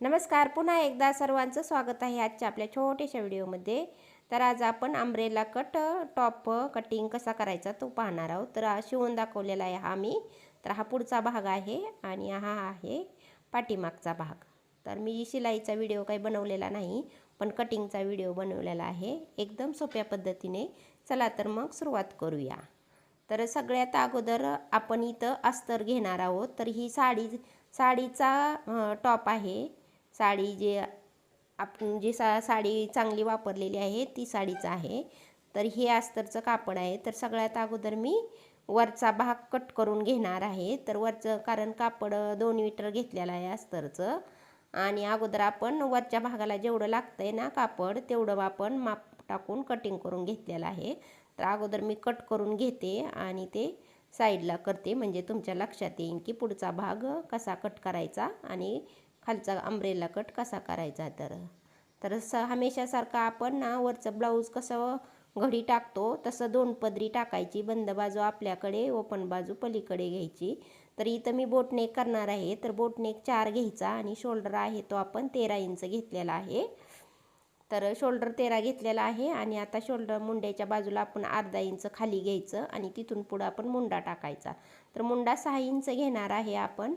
नमस्कार. पुन्हा एकदा सर्वांचं स्वागत आहे आजच्या आपल्या छोट्याशा व्हिडिओमध्ये. तर आज आपण आंब्रेला कट टॉप कटिंग कसा करायचा तो पाहणार आहोत. तर शिवून दाखवलेला आहे हा मी. तर हा पुढचा भाग आहे आणि हा आहे पाठीमागचा भाग. तर मी शिलाईचा व्हिडिओ काही बनवलेला नाही पण कटिंगचा व्हिडिओ बनवलेला आहे. एकदम सोप्या पद्धतीने. चला तर मग सुरुवात करूया. तर सगळ्यात अगोदर आपण इथं अस्तर घेणार आहोत. तर ही साडी साडीचा टॉप आहे. साडी जे आपण जी सा साडी चांगली वापरलेली आहे ती साडीचं आहे. तर हे अस्तरचं कापड आहे. तर सगळ्यात अगोदर मी वरचा भाग कट करून घेणार आहे. तर वरचं कारण कापड दोन मीटर घेतलेलं आहे अस्तरचं. आणि अगोदर आपण वरच्या भागाला जेवढं लागतं आहे ना कापड तेवढं आपण माप टाकून कटिंग करून घेतलेलं आहे. तर अगोदर मी कट करून घेते आणि ते साईडला करते. म्हणजे तुमच्या लक्षात येईल की पुढचा भाग कसा कट करायचा आणि खालचा अंब्रेला कट कसा करायचा तर? तर स हमेशासारखं आपण ना वरचं ब्लाऊज कसं घडी टाकतो तसं दोन पदरी टाकायची बंद बाजू आपल्याकडे ओपन बाजू पलीकडे घ्यायची. तर इथं मी बोटनेक करणार आहे तर बोटनेक चार घ्यायचा आणि शोल्डर आहे तो आपण तेरा इंच घेतलेला आहे. तर शोल्डर तेरा घेतलेला आहे आणि आता शोल्डर मुंड्याच्या बाजूला आपण अर्धा इंच खाली घ्यायचं आणि तिथून पुढं आपण मुंडा टाकायचा. तर मुंडा सहा इंच घेणार आहे आपण.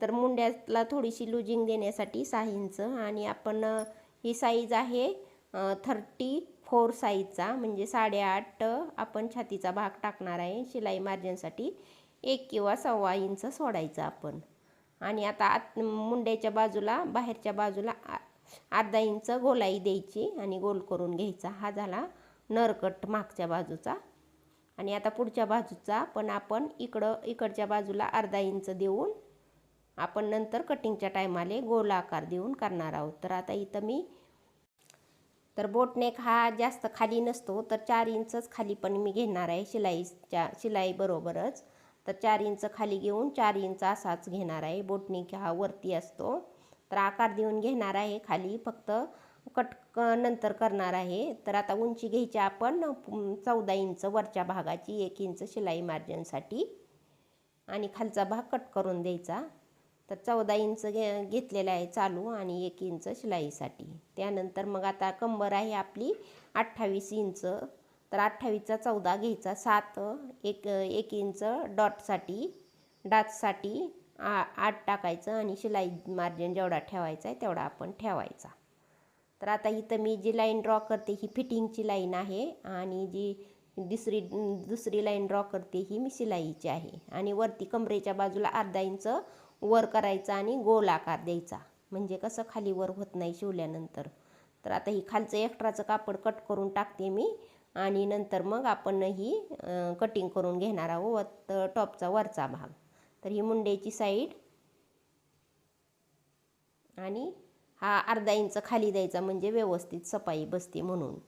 तर मुंड्याला थोडीशी लुजिंग देण्यासाठी सहा इंच. आणि आपण ही साईज आहे थर्टी फोर साईजचा म्हणजे साडेआठ आपण छातीचा भाग टाकणार आहे शिलाई मार्जिनसाठी. एक किंवा सव्वा इंच सोडायचं आपण. आणि आता आत मुंड्याच्या बाजूला बाहेरच्या बाजूला अर्धा इंच गोलाई द्यायची आणि गोल करून घ्यायचा. हा झाला नरकट मागच्या बाजूचा. आणि आता पुढच्या बाजूचा पण आपण इकडं इकडच्या बाजूला अर्धा इंच देऊन आपण नंतर कटिंगच्या टायमाले गोल आकार देऊन करणार आहोत. तर आता इथं मी तर बोटनेक हा जास्त खाली नसतो तर चार इंचच खाली पण मी घेणार आहे शिलाईच्या शिलाईबरोबरच तर चार इंच खाली घेऊन चार इंच असाच घेणार आहे. बोटनेक हा वरती असतो. तर आकार देऊन घेणार आहे खाली फक्त कट नंतर करणार आहे. तर आता उंची घ्यायची आपण चौदा इंच वरच्या भागाची एक इंच शिलाई मार्जिनसाठी आणि खालचा भाग कट करून द्यायचा. तर चौदा इंच घे घेतलेलं आहे चालू आणि एक इंच शिलाईसाठी. त्यानंतर मग आता कंबर आहे आपली अठ्ठावीस इंच. तर अठ्ठावीसचा चौदा घ्यायचा सात एक एक इंच डॉटसाठी डाचसाठी आ आठ टाकायचं आणि शिलाई मार्जिन जेवढा ठेवायचा आहे तेवढा आपण ठेवायचा. तर आता इथं मी जी लाईन ड्रॉ करते ही फिटिंगची लाईन आहे आणि जी दुसरी दुसरी लाईन ड्रॉ करते ही मी शिलाईची आहे. आणि वरती कमरेच्या बाजूला अर्धा इंच वर करायचा आणि गोल आकार द्यायचा. म्हणजे कसं खाली वर होत नाही शिवल्यानंतर. तर आता ही खालचं एक्स्ट्राचं कापड कट करून टाकते मी. आणि नंतर मग आपण ही कटिंग करून घेणार आहोत टॉपचा वरचा भाग. तर ही मुंड्याची साईड आणि हा अर्धा इंच खाली द्यायचा म्हणजे व्यवस्थित सफाई बसते म्हणून.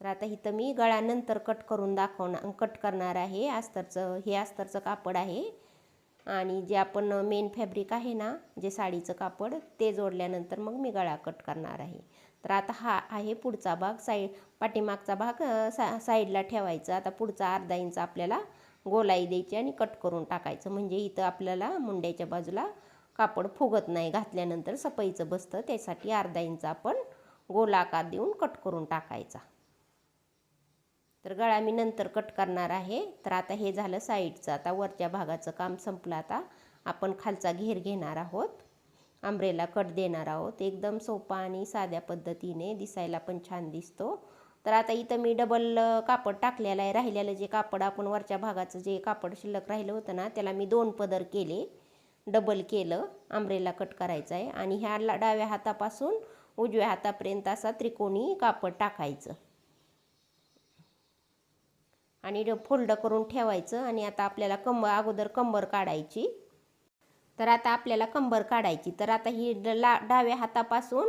तर आता इथं मी गळ्यानंतर कट करून दाखवणार कट करणार आहे. अस्तरचं हे अस्तरचं कापड आहे. आणि जे आपण मेन फॅब्रिक आहे ना जे साडीचं कापड ते जोडल्यानंतर मग मी गळा कट करणार आहे. तर आता हा आहे पुढचा भाग. साईड पाठीमागचा भाग सा साईडला ठेवायचा. आता पुढचा अर्धा इंच आपल्याला गोलाई द्यायची आणि कट करून टाकायचं. म्हणजे इथं आपल्याला मुंड्याच्या बाजूला कापड फुगत नाही. घातल्यानंतर सफाईचं बसतं. त्यासाठी अर्धा इंच आपण गोलाकार देऊन कट करून टाकायचा. तर गळा मी नंतर कट करणार आहे. तर आता हे झालं साईडचं. आता वरच्या भागाचं काम संपलं. आता आपण खालचा घेर घेणार आहोत. आंब्रेला कट देणार आहोत. एकदम सोपा आणि साध्या पद्धतीने दिसायला पण छान दिसतो. तर आता इथं मी डबल कापड टाकलेलं आहे. राहिलेलं जे कापड आपण वरच्या भागाचं जे कापड शिल्लक राहिलं होतं ना त्याला मी दोन पदर केले. डबल केलं. आंब्रेला कट करायचं आहे. आणि ह्या डाव्या हातापासून उजव्या हातापर्यंत असा त्रिकोणी कापड टाकायचं. आणि फोल्ड करून ठेवायचं आणि आता आपल्याला कंब अगोदर कंबर काढायची. तर आता आपल्याला कंबर काढायची. तर आता ही ला डाव्या हातापासून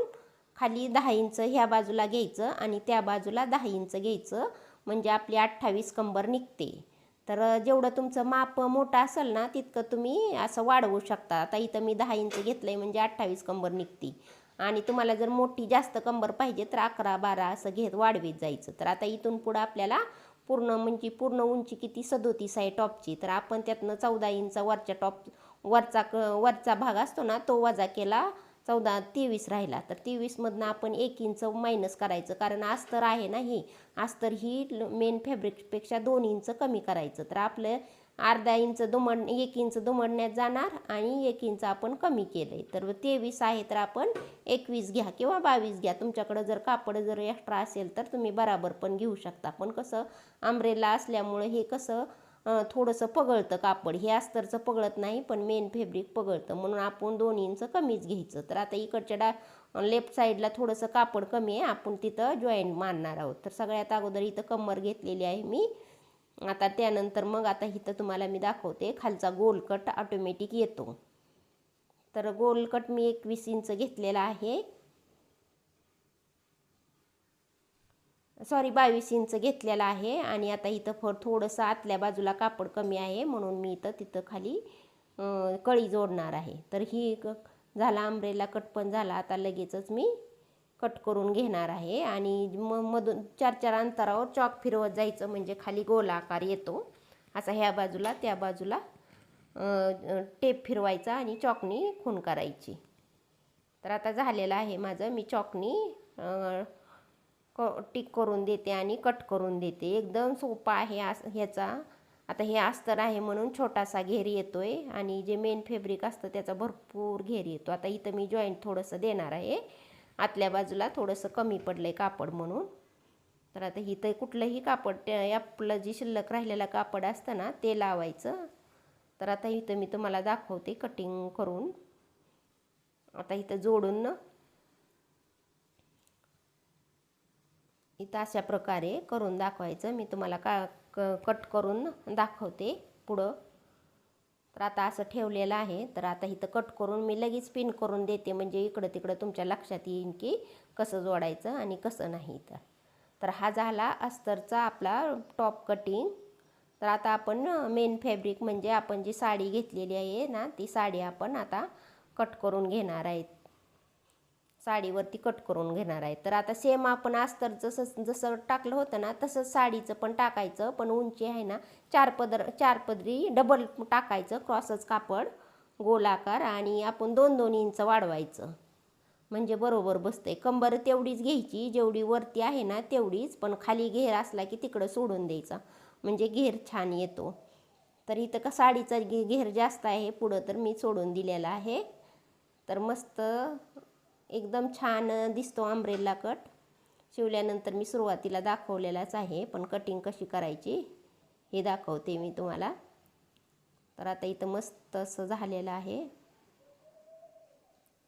खाली दहा इंच ह्या बाजूला घ्यायचं आणि त्या बाजूला दहा इंच घ्यायचं. म्हणजे आपली अठ्ठावीस कंबर निघते. तर जेवढं तुमचं माप मोठं असेल ना तितकं तुम्ही असं वाढवू शकता. आता इथं मी दहा इंच घेतलं आहे म्हणजे अठ्ठावीस कंबर निघते. आणि तुम्हाला जर मोठी जास्त कंबर पाहिजे तर अकरा बारा असं घेत वाढवीत जायचं. तर आता इथून पुढं आपल्याला पूर्ण म्हणजे पूर्ण उंची किती? सदोतीस आहे टॉपची. तर आपण त्यातनं चौदा इंच वरच्या टॉप वरचा क वरचा भाग असतो ना तो वजा केला चौदा तेवीस राहिला. तर तेवीसमधनं आपण एक इंच मायनस करायचं. कारण अस्तर आहे ना ही. अस्तर ही मेन फॅब्रिकपेक्षा दोन इंच कमी करायचं. तर आपलं अर्धा इंच दुमड एक इंच दुमडण्यात जाणार आणि एक इंच आपण कमी केलं आहे तर तेवीस आहे तर आपण एकवीस घ्या किंवा बावीस घ्या. तुमच्याकडं जर कापड जर एक्स्ट्रा असेल तर तुम्ही बराबर पण घेऊ शकता. पण कसं आंब्रेला असल्यामुळं हे कसं थोडंसं पगळतं कापड. हे अस्तरचं पगळत नाही पण मेन फॅब्रिक पगळतं. म्हणून आपण दोन इंच कमीच घ्यायचं. तर आता इकडच्या डा लेफ्ट साईडला थोडंसं कापड कमी आहे. आपण तिथं जॉईंट मारणार आहोत. तर सगळ्यात अगोदर इथं कंबर घेतलेली आहे मी. आता त्यानंतर मग आता इथं तुम्हाला मी दाखवते खालचा गोलकट ऑटोमॅटिक येतो. तर गोलकट मी एकवीस इंच घेतलेला आहे. सॉरी बावीस इंच घेतलेला आहे आणि आता इथं फर थोडंसं आतल्या बाजूला कापड कमी आहे म्हणून मी इथं तिथं खाली कळी जोडणार आहे. तर ही झाला आंब्रेला कट पण झाला आता लगेचच मी कट करून घेणार आहे. आणि म मधून चार चार अंतरावर चॉक फिरवत जायचं म्हणजे खाली गोल आकार येतो. असा ह्या बाजूला त्या बाजूला टेप फिरवायचा आणि चॉकनी खून करायची. तर आता झालेलं आहे माझं. मी चॉकनी क टिक करून देते आणि कट करून देते. एकदम सोपा आहे आस ह्याचा. आता हे अस्तर आहे म्हणून छोटासा घेर येतो आहे आणि जे मेन फॅब्रिक असतं त्याचा भरपूर घेर येतो. आता इथं मी जॉईंट थोडंसं देणार आहे. आतल्या बाजूला थोडंसं कमी पडलं आहे कापड म्हणून. तर आता इथं कुठलंही कापड त्या आपलं जी शिल्लक राहिलेलं कापड असतं ना ते लावायचं. तर आता इथं मी तुम्हाला दाखवते कटिंग करून. आता इथं जोडून ना. इथं अशा प्रकारे करून दाखवायचं. मी तुम्हाला का क कट करून दाखवते पुढं. तर आता असं ठेवलेलं आहे. तर आता इथं कट करून मी लगेच पिन करून देते. म्हणजे इकडं तिकडं तुमच्या लक्षात येईन की कसं जोडायचं आणि कसं नाही तर तर हा झाला अस्तरचा आपला टॉप कटिंग तर आता आपण मेन फॅब्रिक म्हणजे आपण जी साडी घेतलेली आहे ना ती साडी आपण आता कट करून घेणार आहेत. साडीवरती कट करून घेणार आहे. तर आता सेम आपण अस्तर जसं जसं टाकलं होतं ना तसंच साडीचं पण टाकायचं. पण उंची आहे ना चार पदर चार पदरी डबल टाकायचं. क्रॉसच कापड गोलाकार आणि आपण दोन दोन इंच वाढवायचं. म्हणजे बरोबर बसतंय. कंबर तेवढीच घ्यायची. जेवढी वरती आहे ना तेवढीच. पण खाली घेर असला की तिकडं सोडून द्यायचा. म्हणजे घेर छान येतो. तर इथं का साडीचा घे घेर जास्त आहे. पुढं तर मी सोडून दिलेला आहे. तर मस्त एकदम छान दिसतो आंब्रेला कट शिवल्यानंतर मी सुरुवातीला दाखवलेलाच आहे पण कटिंग कशी करायची हे दाखवते मी तुम्हाला. तर आता इथं मस्त असं झालेलं आहे.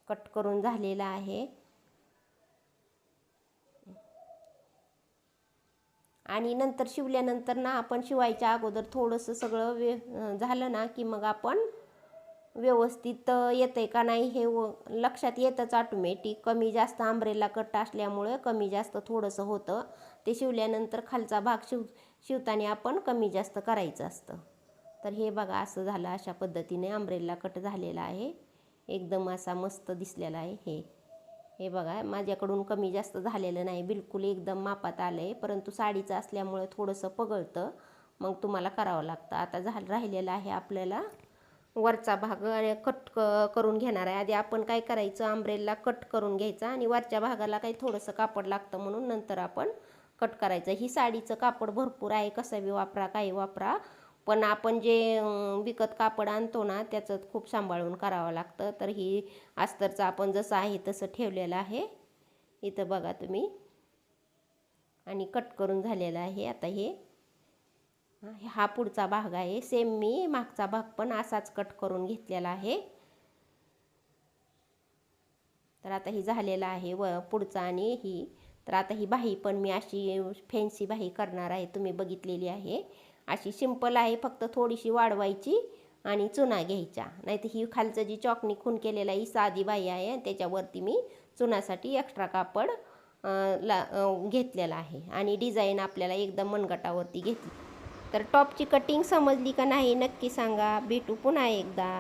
कट करून झालेलं आहे. आणि नंतर शिवल्यानंतर ना आपण शिवायच्या अगोदर थोडंसं सगळं वे झालं ना की मग आपण व्यवस्थित येतं आहे का नाही हे व लक्षात येतंच ऑटोमॅटिक कमी जास्त आंब्रेला कट असल्यामुळं कमी जास्त थोडंसं होतं. ते शिवल्यानंतर खालचा भाग शिव शिवताना आपण कमी जास्त करायचं असतं. तर हे बघा असं झालं अशा पद्धतीने आंब्रेला कट झालेला आहे. एकदम असा मस्त दिसलेला आहे हे. हे बघा माझ्याकडून कमी जास्त झालेलं नाही. बिलकुल एकदम मापात आलं आहे परंतु साडीचं असल्यामुळं थोडंसं पगळतं. मग तुम्हाला करावं लागतं. आता झालं राहिलेलं आहे आपल्याला वरचा भाग कट क करून घेणार आहे. आधी आपण काय करायचं? अंब्रेलला कट करून घ्यायचा आणि वरच्या भागाला काही थोडंसं कापड लागतं म्हणून नंतर आपण कट करायचं. ही साडीचं कापड भरपूर आहे. कसं बी वापरा काही वापरा. पण आपण जे विकत कापड आणतो ना त्याचं खूप सांभाळून करावं लागतं. तर ही अस्तरचं आपण जसं आहे तसं ठेवलेलं आहे. इथं बघा तुम्ही. आणि कट करून झालेलं आहे. आता हे हा पुढचा भाग आहे. सेम मी मागचा भाग पण असाच कट करून घेतलेला आहे. तर आता ही झालेला आहे व पुढचा आणि ही. तर आता ही बाही पण मी अशी फॅन्सी बाही करणार आहे तुम्ही बघितलेली आहे. अशी सिंपल आहे फक्त थोडीशी वाढवायची आणि चुना घ्यायचा नाहीतर ही खालचं जी चॉकनी खून केलेला ही साधी बाई आहे आणि त्याच्यावरती मी चुनासाठी एक्स्ट्रा कापड ला घेतलेला आहे. आणि डिझाईन आपल्याला एकदम मनगटावरती घेतली. तर टॉपची कटिंग समजली का नाही नक्की सांगा. भेटू पुन्हा एकदा.